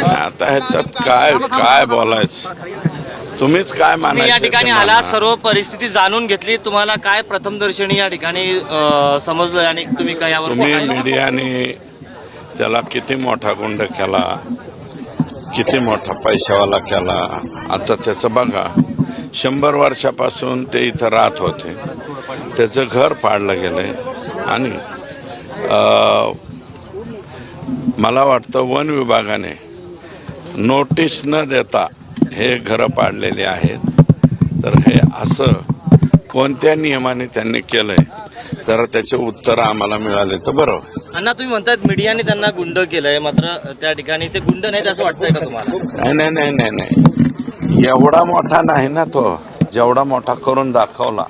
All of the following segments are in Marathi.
आता ह्याच्यात काय काय बोलायचं? तुम्हीच काय तुम्ही या मानायचं ठिकाणी ते आला माना. सर्व परिस्थिती जाणून घेतली. तुम्हाला काय प्रथमदर्शनी या ठिकाणी अ, समजलं आणि तुम्ही काय यावर तुम्ही मीडियाने त्याला किती मोठा गुंड केला किती मोठा पैशावाला केला? आता त्याचं बघा शंभर वर्षापासून ते इथं राहत होते. त्याचं घर पाडलं गेलंय. आणि अं, मला वाटतं वन विभागाने नोटीस न देता हे घरं पाडलेली आहेत. तर हे असं कोणत्या नियमाने त्यांनी केलंय? जरा त्याचे उत्तर आम्हाला मिळाले तर बरं होईल. अण्णा तुम्ही म्हणतात मीडियाने त्यांना गुंड केलंय मात्र त्या ठिकाणी ते गुंड नाहीत असं वाटतंय का तुम्हाला? नाही नाही नाही नाही नाही. एवढा मोठा नाही ना तो. जेवढा मोठा करून दाखवला.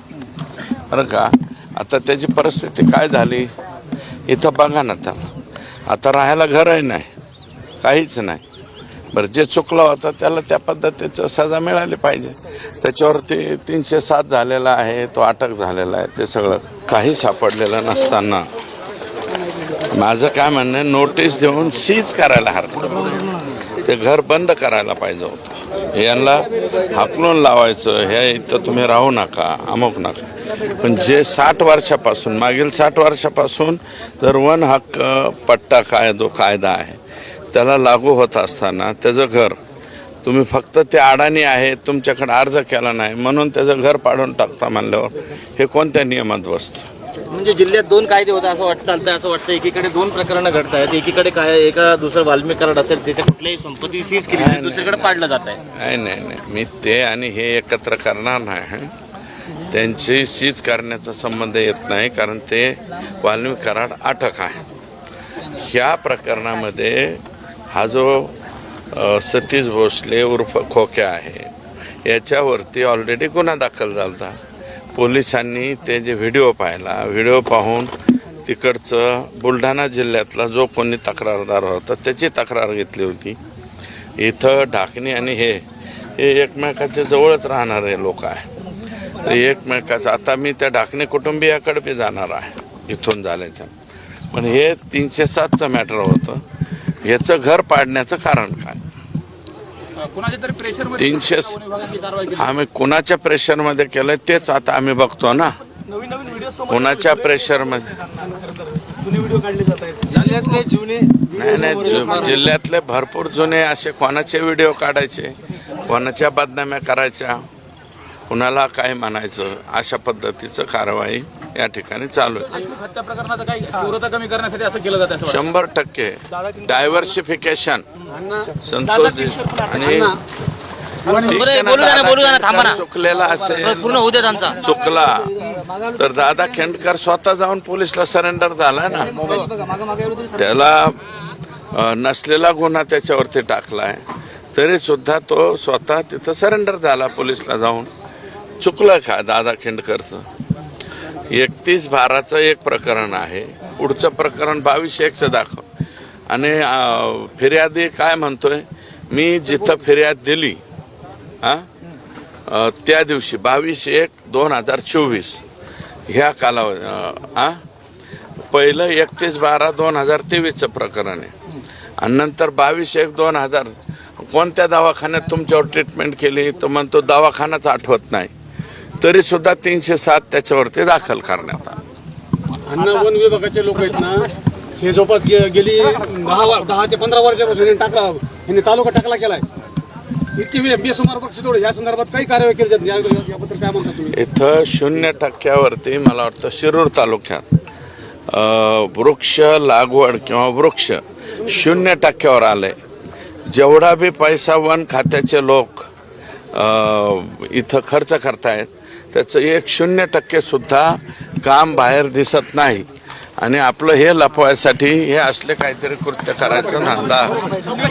बरं का? आता त्याची परिस्थिती काय झाली? इथं बघा ना त्याला. आता राहायला घरही नाही. काहीच नाही. बरं जे चुकलं होतं त्याला त्या पद्धतीचं सजा मिळाली पाहिजे. त्याच्यावरती तीनशे सात झालेला आहे तो अटक झालेला आहे ते सगळं काही सापडलेलं नसताना. माझं काय म्हणणं आहे नोटीस देऊन सीज करायला हरकत ते घर बंद करायला पाहिजे होतं. यांना हाकलून लावायचं हे इथं तुम्ही राहू नका अमुक नका. पण जे साठ वर्षापासून मागील साठ वर्षापासून जर वन हक्क पट्टा कायदो कायदा आहे. त्याला लागू होत असताना त्याचं घर तुम्ही फक्त ते अडाणी आहे तुमच्याकडे अर्ज केला नाही म्हणून त्याचं घर पाडून टाकता म्हणल्यावर हे कोणत्या नियमात बसतं? म्हणजे जिल्ह्यात दोन कायदे होते असं वाटतं चालतंय असं वाटतं एकीकडे दोन प्रकरणं घडत आहेत एकीकडे काय एका दुसरं वाल्मिक कराड असेल त्याच्या कुठल्याही संपत्ती सीज केली जाते, दुसरीकडे पाडलं जात आहे नाही नाही नाही. मी ते आणि हे एकत्र करणार नाही हं. त्यांची सीज करण्याचा संबंध येत नाही कारण ते वाल्मिक कराड अटक आहे. ह्या प्रकरणामध्ये हा जो सतीश भोसले उर्फ खोक्या आहे याच्यावरती ऑलरेडी गुन्हा दाखल झाला होता पोलिसांनी ते जे व्हिडिओ पाहिला व्हिडिओ पाहून तिकडचं बुलढाणा जिल्ह्यातला जो कोणी तक्रारदार होता त्याची तक्रार घेतली होती. इथं ढाकणी आणि हे हे एकमेकाच्या जवळच राहणारे लोक आहे. एकमेकाचं आता मी त्या ढाकणे कुटुंबियाकडे बी जाणार आहे इथून झाल्याचं पण हे तीनशे सातचं मॅटर होतं. याचं घर पाडण्याचं कारण काय? कुणाच्या तरी प्रेशर तीनशे आम्ही कुणाच्या प्रेशरमध्ये केलं तेच आता आम्ही बघतो ना. कुणाच्या प्रेशरमध्ये नाही नाही जिल्ह्यातले भरपूर जुने असे कोणाचे व्हिडिओ काढायचे कोणाच्या बदनाम्या करायच्या कुणाला काय म्हणायचं अशा पद्धतीचं कारवाई या ठिकाणी चालू आहे. देशमुख हत्या प्रकरणाचं काही तीव्रता कमी करण्यासाठी असं केलं जातं असं वाटतं. शंभर टक्के. डायव्हर्सिफिकेशन संतोष आणि चुकलेला असेल. चुकला. तर दादा खेंडकर स्वतः जाऊन पोलिसला सरेंडर झाला ना. त्याला नसलेला गुन्हा त्याच्यावरती टाकलाय तरी सुद्धा तो स्वतः तिथं सरेंडर झाला पोलिसला जाऊन. चुकलं का दादा खेंडकरचं? एकतीस बाराचं एक प्रकरण आहे. पुढचं प्रकरण बावीस एकचं दाखव. आणि फिर्यादी काय म्हणतोय? मी जिथं फिर्याद दिली हा त्या दिवशी बावीस एक दोन हजार चोवीस ह्या कालावधी अ, आ? पहिलं एकतीस बारा दोन हजार तेवीसचं प्रकरण आहे. आणि नंतर बावीस एक दोन हजार कोणत्या दवाखान्यात तुमच्यावर ट्रीटमेंट केली? तर म्हणतो दवाखानाच आठवत नाही. तरी सुद्धा तीनशे सात त्याच्यावरती दाखल करण्यात आलं. अन्न वन विभागाचे लोक आहेत ना हे झोपास गे- गेली दहा दहा ते पंधरा वर्षापासून यांनी टाकला यांनी तालुका टाकला केलाय. इतकी वेळ बेसुमार पक्ष तेवढं या संदर्भात काही कारवाई केली जात नाही. या- याबद्दल काय म्हणता तुम्ही? इथं शून्य टक्क्यावरती मला वाटतं शिरूर तालुक्यात अ, वृक्ष लागवड किंवा वृक्ष शून्य टक्क्यावर आलंय जेवढा बी पैसा वन खात्याचे लोक अ, इथं खर्च करतायत त्याचं एक शून्य टक्के सुद्धा काम बाहेर दिसत नाही. आणि आपलं हे लपवायसाठी हे असले काहीतरी कृत्य करायचं धंदा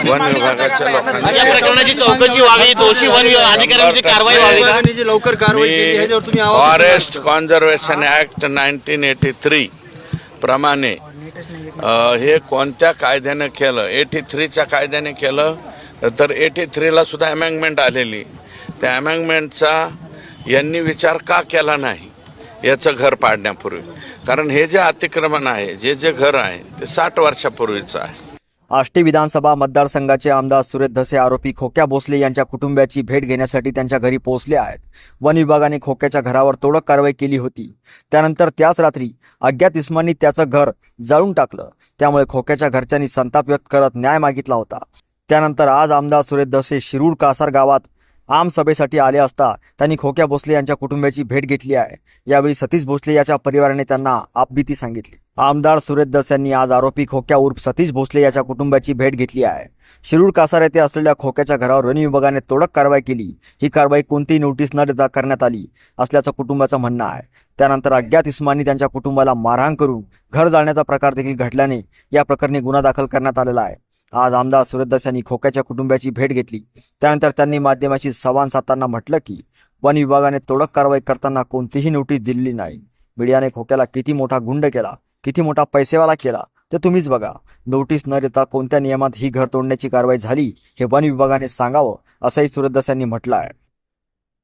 वन विभागाच्या या लोकांनी चौकशी व्हावी दोषी वन विभाग अधिकाऱ्यांची कारवाई व्हावी लवकर कारवाई forest conservation act nineteen eighty three प्रमाणे हे कोणत्या कायद्यानं केलं? एटी थ्रीच्या कायद्याने केलं? तर एटी थ्रीला सुद्धा अमेंडमेंट आलेली. त्या अमेंडमेंटचा यांनी विचार का केला नाही याचं घर पाडण्यापूर्वी? कारण हे जे अतिक्रमण आहे जे जे घर आहे ते साठ वर्षापूर्वीचं आहे. आष्टी विधानसभा मतदारसंघाचे आमदार सुरेश धसे आरोपी खोक्या भोसले यांच्या कुटुंबियाची भेट घेण्यासाठी त्यांच्या घरी पोहोचले आहेत. वन विभागाने खोक्याच्या घरावर तोडक कारवाई केली होती. त्यानंतर त्याच रात्री अज्ञात इस्मांनी त्याचं घर जाळून टाकलं. त्यामुळे खोक्याच्या घरच्यांनी संताप व्यक्त करत न्याय मागितला होता. त्यानंतर आज आमदार सुरेश धसे शिरूर कासार गावात आम सभेसाठी आले असता त्यांनी खोक्या भोसले यांच्या कुटुंबियाची भेट घेतली आहे. यावेळी सतीश भोसले याच्या परिवाराने त्यांना आपबीती सांगितली. आमदार सुरेश दस यांनी आज आरोपी खोक्या उर्फ सतीश भोसले याच्या कुटुंबाची भेट घेतली आहे. शिरूर कासार येथे असलेल्या खोक्याच्या घरावर वन विभागाने तोडक कारवाई केली. ही कारवाई कोणतीही नोटीस न देता करण्यात आली असल्याचं कुटुंबाचं म्हणणं आहे. त्यानंतर अज्ञात इस्मानी त्यांच्या कुटुंबाला मारहाण करून घर जाळण्याचा प्रकार देखील घडल्याने या प्रकरणी गुन्हा दाखल करण्यात आलेला आहे. आज आमदार सुरेश यांनी खोक्याच्या कुटुंबाची भेट घेतली. त्यानंतर त्यांनी माध्यमाशी संवाद साधताना म्हटलं की वन विभागाने तोडक कारवाई करताना कोणतीही नोटीस दिलेली नाही. मीडियाने खोक्याला किती मोठा गुंड केला किती मोठा पैसेवाला केला ते तुम्हीच बघा. नोटीस न देता कोणत्या नियमात ही घर तोडण्याची कारवाई झाली हे वन विभागाने सांगावं असंही सुरेश यांनी म्हटलं आहे.